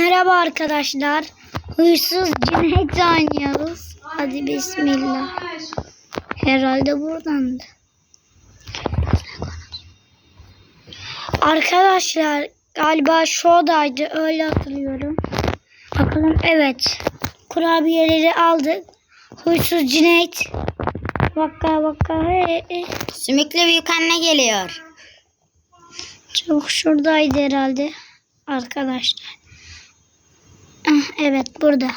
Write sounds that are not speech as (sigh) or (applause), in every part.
Merhaba arkadaşlar. Huysuz Cüneyt oynuyoruz. Hadi bismillah. Herhalde buradandı. Arkadaşlar galiba şuradaydı öyle hatırlıyorum. Bakalım evet. Kurabiyeleri aldık. Huysuz Cüneyt. Vaka vaka. He, he. Sümüklü büyük anne geliyor. Çok şuradaydı herhalde. Arkadaşlar. (clears throat) Evet burada.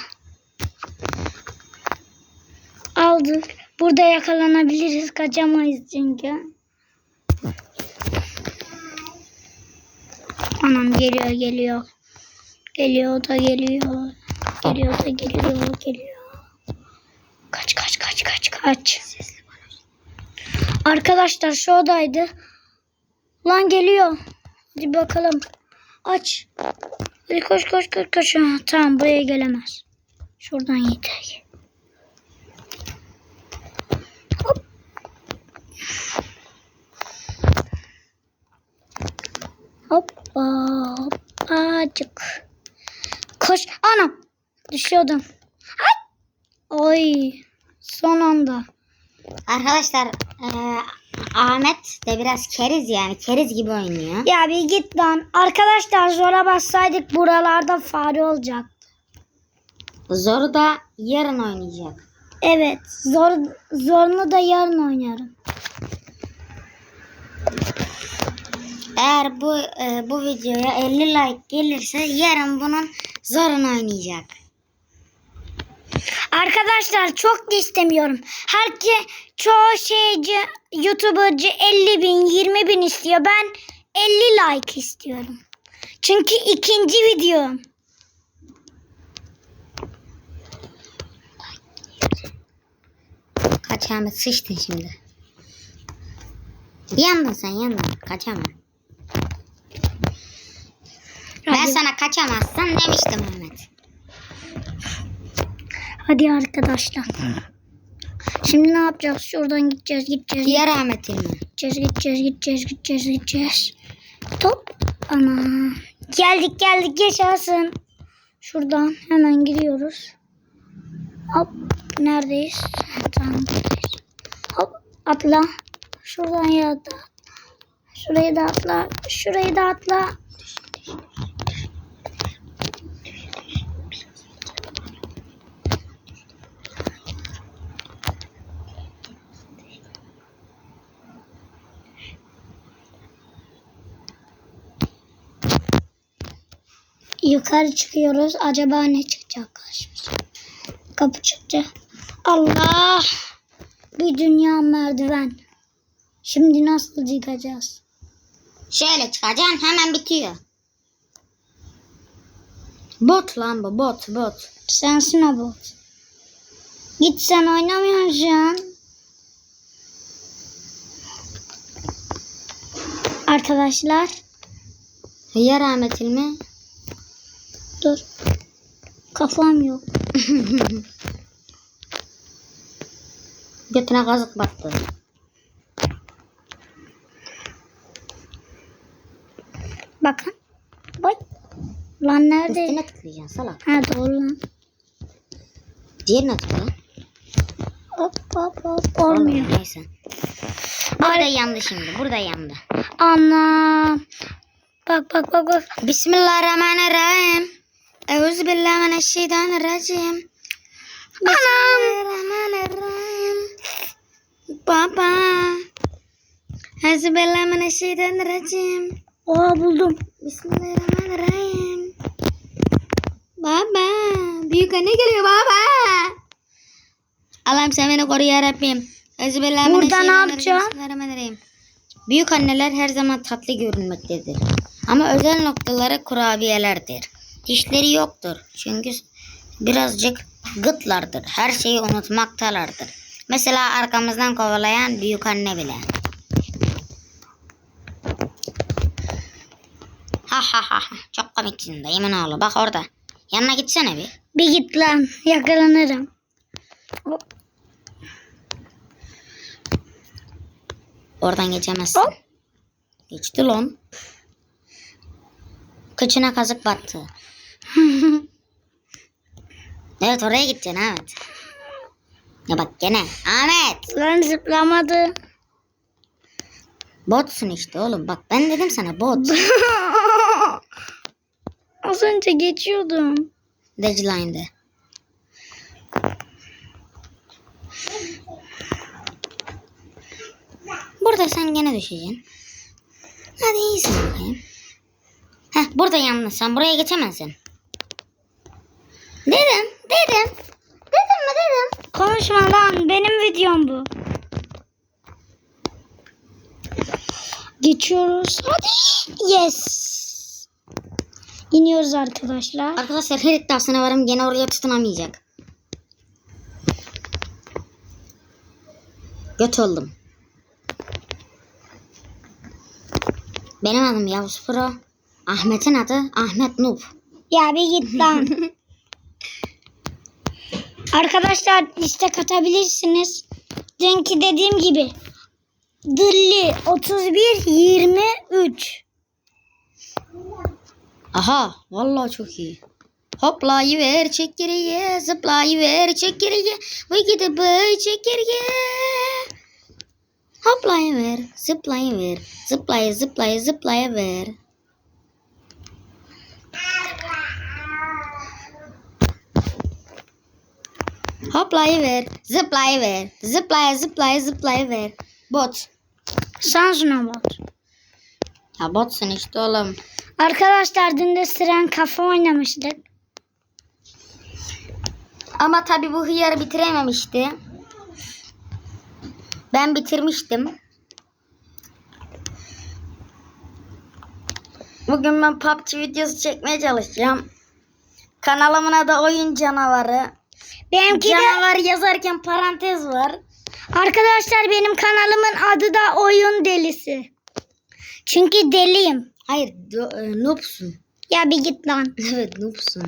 Aldık. Burada yakalanabiliriz. Kaçamayız çünkü. Anam geliyor geliyor. Geliyor da geliyor. Geliyor da geliyor geliyor. Kaç kaç kaç kaç kaç. Arkadaşlar şu odaydı. Lan geliyor. Hadi bakalım. Aç. Hadi koş koş koş koş. Ha, tamam buraya gelemez. Şuradan yeter. Hop. Hoppa hoppacık. Koş. Anam. Düşüyordum. Ay. Oy. Son anda. Arkadaşlar eee, Ahmet de biraz keriz yani. Keriz gibi oynuyor. Ya bir git lan. Arkadaşlar zora bassaydık buralarda fare olacak. Zoru da yarın oynayacak. Evet. Zor zorunu da yarın oynarım. Eğer bu eee, bu videoya 50 like gelirse yarın bunun zorunu oynayacak. Arkadaşlar çok da istemiyorum. Herke çoğu şeyci YouTuber'cı 50 bin 20 bin istiyor. Ben 50 like istiyorum. Çünkü ikinci videom. Kaç Ahmet sıçtın şimdi. Yandın sen yandın. Kaçama. Ben sana kaçamazsın demiştim Ahmet. Hadi arkadaşlar. Şimdi ne yapacağız? Şuradan gideceğiz, gideceğiz, Diğer Ahmet'in mi? gideceğiz, gideceğiz, gideceğiz, gideceğiz, gideceğiz. Top. Ana. Geldik, geldik. Yaşasın. Şuradan hemen gidiyoruz. Hop. Neredeyiz? Tamam. Hop. Atla. Şuradan ya da. Şurayı da atla. Şurayı da atla. Yukarı çıkıyoruz. Acaba ne çıkacak karşımıza? Kapı çıktı. Allah! Bir dünya merdiven. Şimdi nasıl çıkacağız? Şöyle çıkacaksın hemen bitiyor. Bot lan bu bot bot. Sensin o bot. Git sen oynamıyorsun. Arkadaşlar Hıyar Ahmet'in mi? Dur. Kafam yok. (laughs) Götüne kazık battı. Bakın. Bak. Lan nerede? Üstüne tıklayacaksın salak. Ha doğru lan. Diğerine tıkla. Hop hop hop. Olmuyor. Neyse. Burada yandı şimdi. Burada yandı. Ana. Bak bak bak bak. Bismillahirrahmanirrahim. Euzubillahimineşşeytanirracim. Bismillahirrahmanirrahim. Baba. Euzubillahimineşşeytanirracim. Oha buldum. Bismillahirrahmanirrahim. Baba. Büyük anne geliyor baba. Allah'ım sen beni koru ya Rabbim. Burada ne yapacağım? Bismillahirrahmanirrahim. Büyük anneler her zaman tatlı görünmektedir. Ama özel noktaları kurabiyelerdir. Dişleri yoktur. Çünkü birazcık gıtlardır. Her şeyi unutmaktalardır. Mesela arkamızdan kovalayan büyük anne bile. Ha ha ha. Çok komiksin dayımın oğlu. Bak orada. Yanına gitsene bir. Bir git lan. Yakalanırım. Hop. Oradan geçemezsin. Hop. Geçti lan. Kıçına kazık battı. (laughs) Evet oraya gideceksin evet. Ya bak gene. Ahmet. Lan zıplamadı. Botsun işte oğlum. Bak ben dedim sana bot. (laughs) Az önce geçiyordum. Deadline'de. Burada sen gene düşeceksin. Hadi iyisin bakayım. Heh burada yalnız sen buraya geçemezsin. Dedim dedim. Dedim mi dedim. Konuşma lan benim videom bu. Geçiyoruz. Hadi. Yes. İniyoruz arkadaşlar. Arkadaşlar her iddiasına varım gene oraya tutunamayacak. Göt oldum. Benim adım Yavuz Pro. Ahmet'in adı Ahmet Noob. Ya bir git lan. (laughs) Arkadaşlar istek atabilirsiniz. Dünkü dediğim gibi. Dilli 31 23. Aha vallahi çok iyi. Hoplayıver çek geriye zıplayıver çek geriye Vay gidi bay çek geriye Hoplayıver zıplayıver zıplaya zıplaya zıplayıver Hoplayıver zıplayıver zıplaya zıplaya zıplayıver Bot Samsun'a bak. Ya botsun işte oğlum Arkadaşlar dün de Siren kafa oynamıştık. Ama tabi bu hıyarı bitirememişti. Ben bitirmiştim. Bugün ben PUBG videosu çekmeye çalışacağım. Kanalımın adı Oyun Canavarı. Benimki de Canavar yazarken parantez var. arkadaşlar benim kanalımın adı da Oyun Delisi. Çünkü deliyim. Hayır, e, noobsun. Ya bir git lan. (laughs) Evet, noobsun.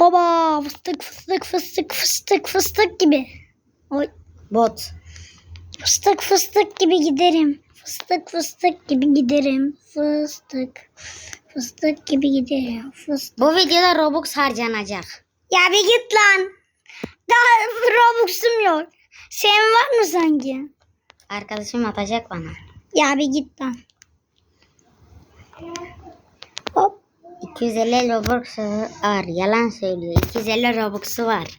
Hoba fıstık fıstık fıstık fıstık fıstık gibi. Oy. Bot. Fıstık fıstık gibi giderim. Fıstık fıstık gibi giderim. Fıstık. Fıstık gibi giderim. Fıstık. Bu videoda Robux harcanacak. Ya bir git lan. Daha Robux'um yok. Senin var mı sanki? Arkadaşım atacak bana. Ya bir git lan. Hop. 250 Robux var. Yalan söylüyor. 250 Robux'u var.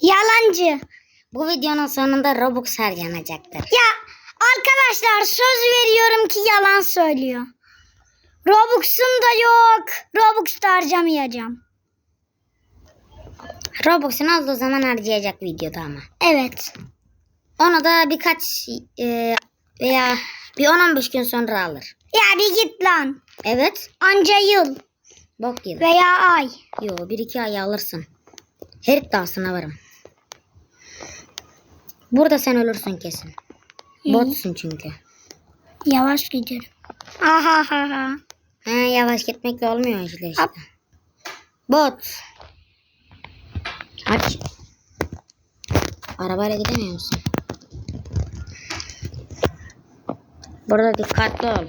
Yalancı. Bu videonun sonunda Robux harcanacaktır. Ya arkadaşlar söz veriyorum ki yalan söylüyor. Robux'um da yok. Robux da harcamayacağım. Robux'un olduğu zaman harcayacak videoda ama. Evet. Onu da birkaç e, veya bir 10-15 gün sonra alır. Ya bir git lan. Evet. Anca yıl Bok yıl. veya ay. Yo 1-2 ay alırsın. Her iddiasına varım. Burada sen ölürsün kesin. Botsun çünkü. Yavaş gidiyorum. Aha ha ha. Ha, yavaş gitmekle olmuyor işte işte. Bot. Aç. Arabayla gidemiyor musun? Burada dikkatli ol.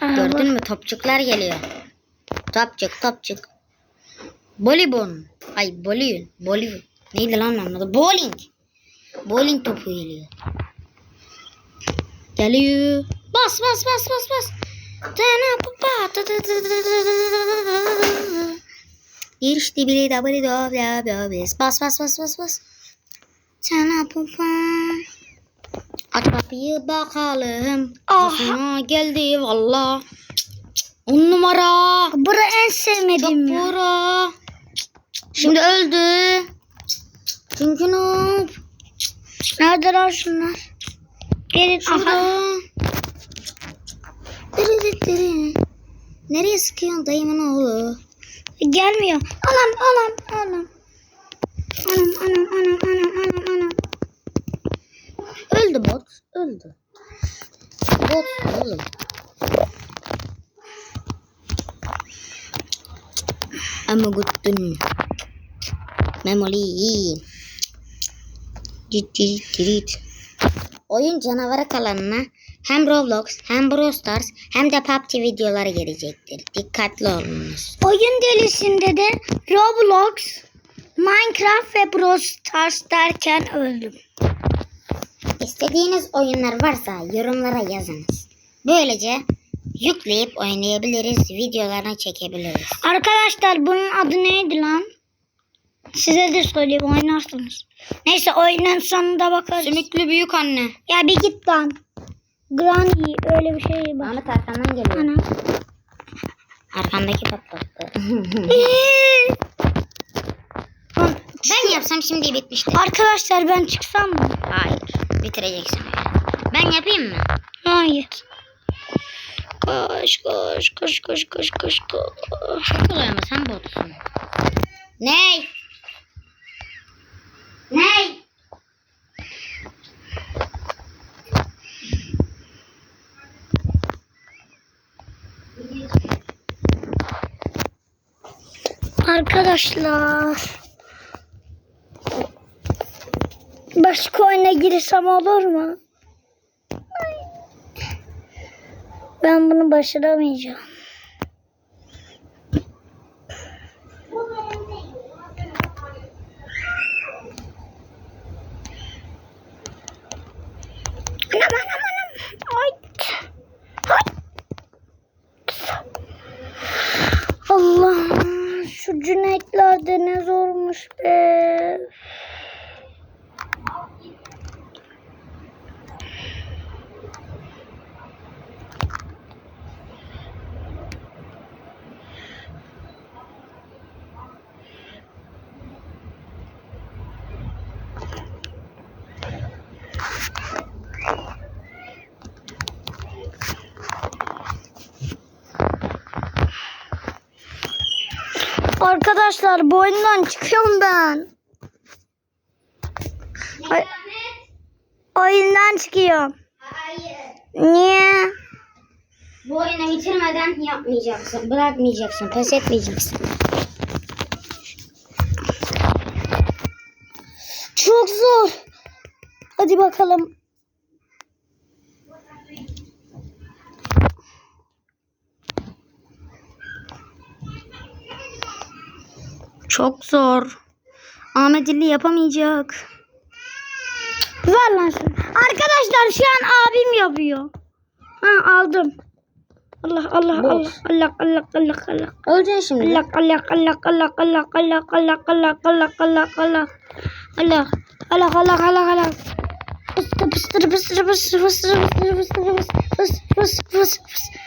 Gördün mü topçuklar geliyor. Topçuk topçuk. Bolibon. Ay bolibon. Bolibon. Neydi lan onun adı? Bowling. Bowling topu geliyor. Geliyor. Bas bas bas bas bas. Tana papa. İşte biri de biri de. Bas bas bas bas bas. Tana papa. Aç kapıyı bakalım. Aha. Aha geldi valla. On numara. Bura en sevmediğim ya. Kapora. Şimdi öldü. Çünkü noob. Nerede lan şunlar? Gelin. Aha. Şurada. Dırı dırı dırı. Nereye sıkıyorsun dayımın oğlu? Gelmiyor. Anam anam anam. Anam anam anam anam anam anam. Öldü bot. Öldü. Bot oğlum. Ama guttun. Memoli. Cit cit cit. Oyun canavara kalanına hem Roblox hem Brawl Stars hem de PUBG videoları gelecektir. Dikkatli olunuz. Oyun delisinde de Roblox, Minecraft ve Brawl Stars derken öldüm. İstediğiniz oyunlar varsa yorumlara yazınız. Böylece yükleyip oynayabiliriz, videolarını çekebiliriz. Arkadaşlar bunun adı neydi lan? Size de söyleyeyim oynarsınız. Neyse oyunun sonunda bakarız. Sümüklü büyük anne. Ya bir git lan. Granny öyle bir şey bak. Ahmet arkandan geliyor. Ana. Arkandaki patlattı. (laughs) ben yapsam şimdi bitmişti. Arkadaşlar ben çıksam mı? Hayır. Bitireceksin öyle. Ben yapayım mı? Hayır. Koş koş koş koş koş koş koş. Çok kolay ama sen botsun. Ney? Ney? Arkadaşlar. Başka oyuna girsem olur mu? Ben bunu başaramayacağım. Anam anam anam. Ay. Ay. Allah şu Cüneyt'ler de ne zormuş be. Arkadaşlar bu oyundan çıkıyorum ben. Ay- oyundan çıkıyorum. Hayır. Niye? Bu oyunu bitirmeden yapmayacaksın. Bırakmayacaksın. Pes etmeyeceksin. Çok zor. Hadi bakalım. Çok zor. Ahmet İlli yapamayacak. Ver lan şunu. Arkadaşlar şu an abim yapıyor. Ha aldım. Allah Allah. Allah Allah Allah Allah Allah. Öleceksin şimdi. Allah Allah Allah Allah Allah Allah Allah Allah Allah Allah Allah Allah Allah Allah Allah Allah Pıstır pıstır pıstır pıstır pıstır pıstır pıstır pıstır pıstır pıstır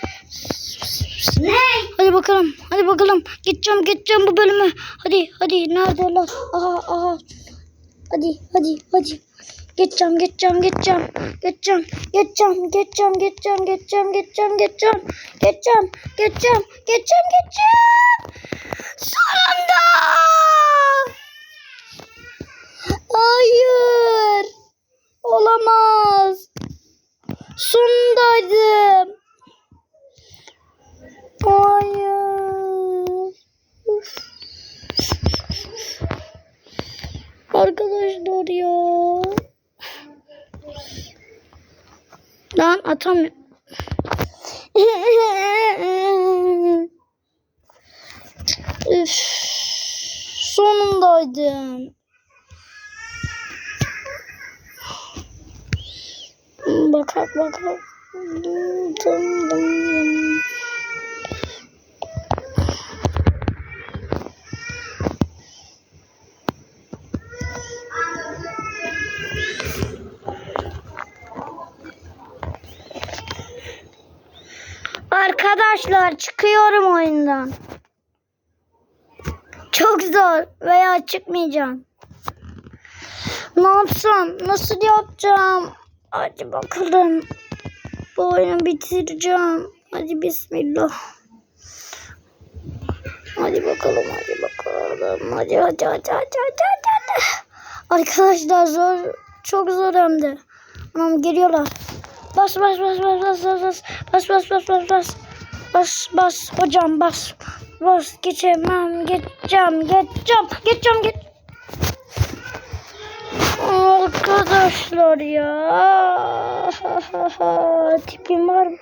ne? Hadi bakalım. Hadi bakalım. Geçeceğim geçeceğim bu bölümü. Hadi hadi neredeler? Aha aha. Hadi hadi hadi. Geçeceğim geçeceğim geçeceğim. Geçeceğim geçeceğim geçeceğim geçeceğim geçeceğim geçeceğim geçeceğim. Geçeceğim geçeceğim geçeceğim geçeceğim. Sonunda. Hayır. Olamaz. Son atamıyorum. (laughs) Üf. Sonundaydım. Bakak bakak. Arkadaşlar çıkıyorum oyundan. Çok zor veya çıkmayacağım. Ne yapsam? Nasıl yapacağım? Hadi bakalım. Bu oyunu bitireceğim. Hadi bismillah. Hadi bakalım, hadi bakalım. Hadi hadi hadi hadi hadi hadi. hadi. Arkadaşlar zor, çok zor hem de. Anam geliyorlar. Bas bas bas bas bas bas bas bas bas bas bas bas bas bas hocam bas bas geçemem geçeceğim geçeceğim geçeceğim geç Arkadaşlar ya. (laughs) Tipim var mı?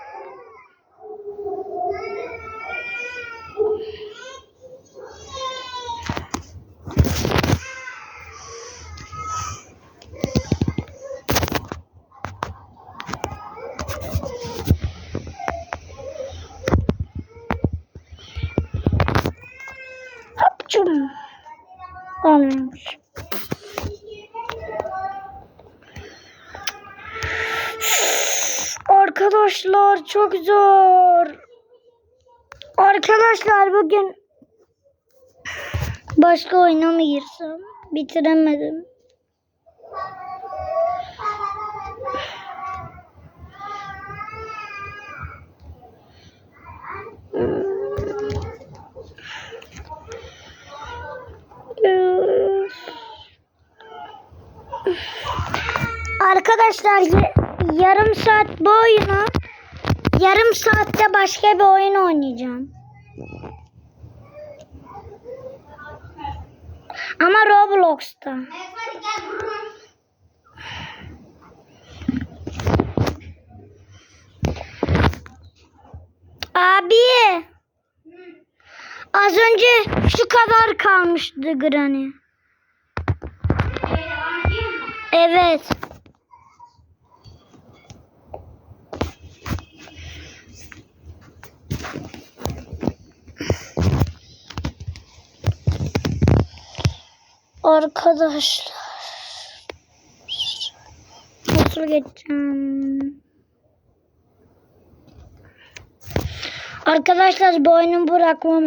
Olmamış. Arkadaşlar çok zor. Arkadaşlar bugün başka oyuna mı girsem? Bitiremedim. Arkadaşlar ya- yarım saat bu oyunu yarım saatte başka bir oyun oynayacağım. Ama Roblox'ta. Abi. Az önce şu kadar kalmıştı Granny. Evet. Arkadaşlar. Nasıl geçeceğim? Arkadaşlar bu oyunu bırakmam.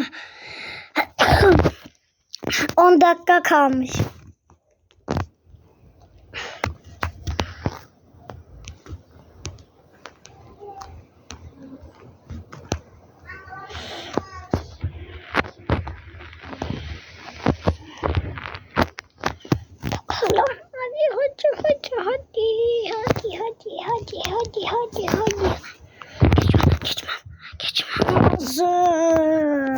10 dakika kalmış. hadi hadi hadi. hadi hadi hadi hadi Geçmem, geçmem, geçmem. Zor.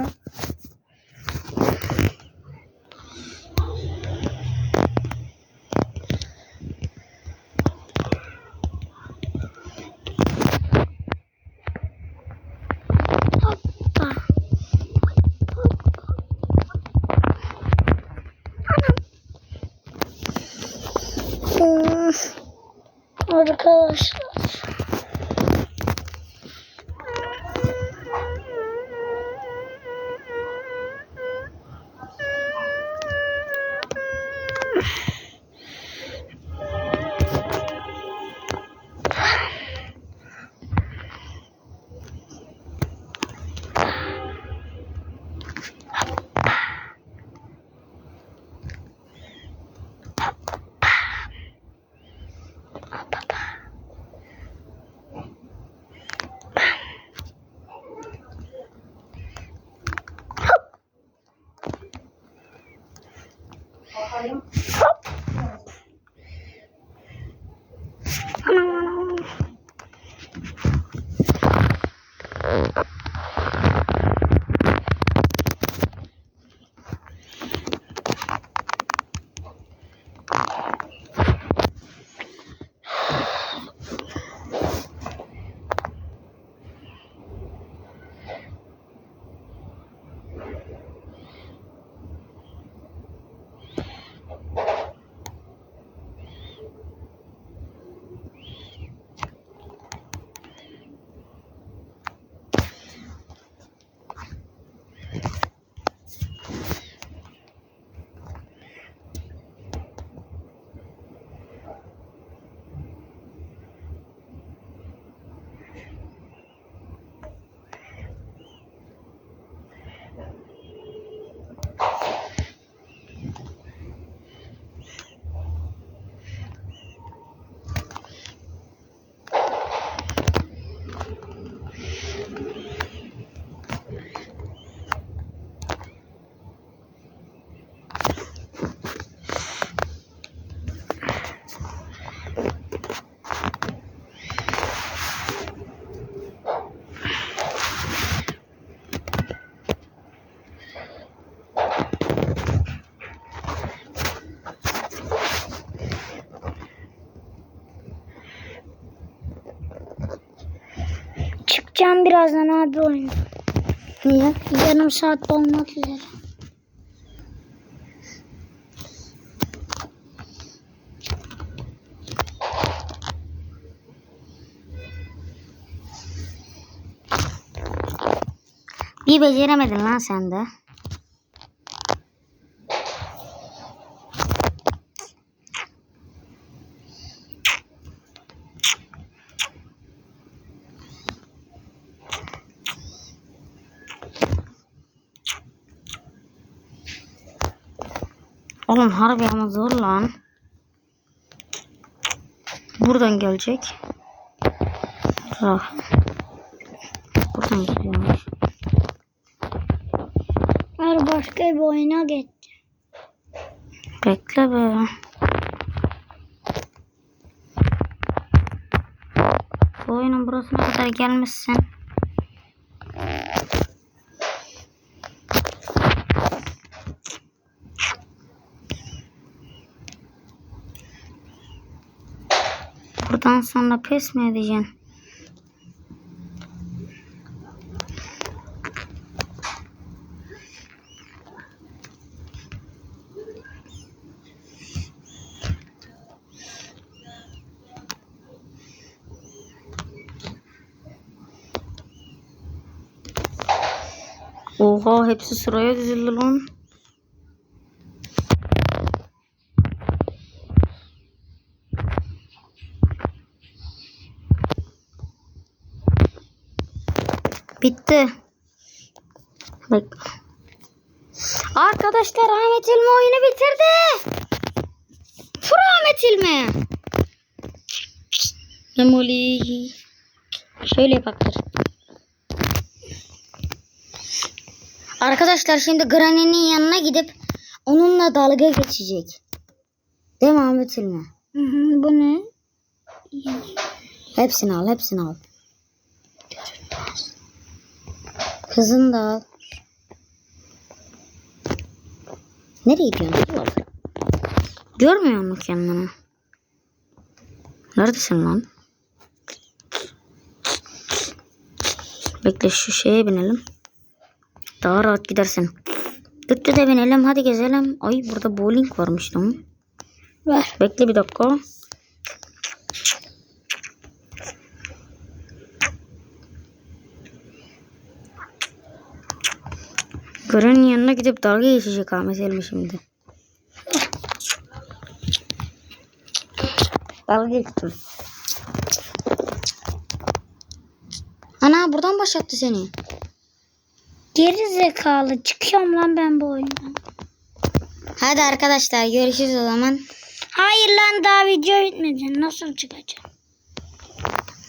Yeah. Birazdan abi oyun. Niye? Yarım saat olmak üzere. Bir beceremedin lan sen de. Oğlum harbi ama zor lan. Buradan gelecek. Ah. Buradan gidiyormuş. Her başka bir oyuna geç. Bekle be. Bu oyunun burasına kadar gelmişsin. Buradan sonra pes mi edeceksin? Oha hepsi sıraya dizildi lan. Bitti. Bak. Arkadaşlar Ahmet İlmi oyunu bitirdi. Fır Ahmet İlmi. Memoli. Şöyle yapaktır. Arkadaşlar şimdi Granny'nin yanına gidip onunla dalga geçecek. Değil mi Ahmet İlmi? Hı hı, bu ne? Hepsini al, hepsini al. Kızını da al. Nereye gidiyorsun oğlum? Görmüyor musun kendini? Neredesin lan? Bekle şu şeye binelim. Daha rahat gidersin. Düttü de binelim hadi gezelim. Ay burada bowling varmış lan. Ver. Bekle bir dakika. Yanına gidip dalga geçecek Ahmet Elmi şimdi. dalga geçtim. Ana buradan başlattı seni. Geri zekalı. Çıkıyorum lan ben bu oyundan. Hadi arkadaşlar görüşürüz o zaman. Hayır lan daha video bitmedi. Nasıl çıkacağım?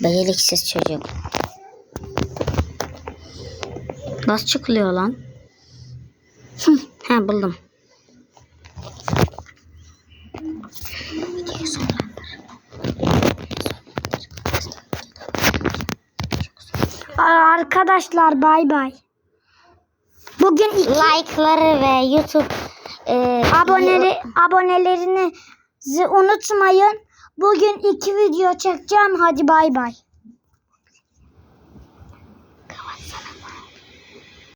Beceriksiz çocuk. Nasıl çıkılıyor lan? He buldum. Arkadaşlar bay bay. Bugün iki Like'ları ve YouTube e, aboneli, abonelerinizi unutmayın. Bugün iki video çekeceğim. Hadi bay bay.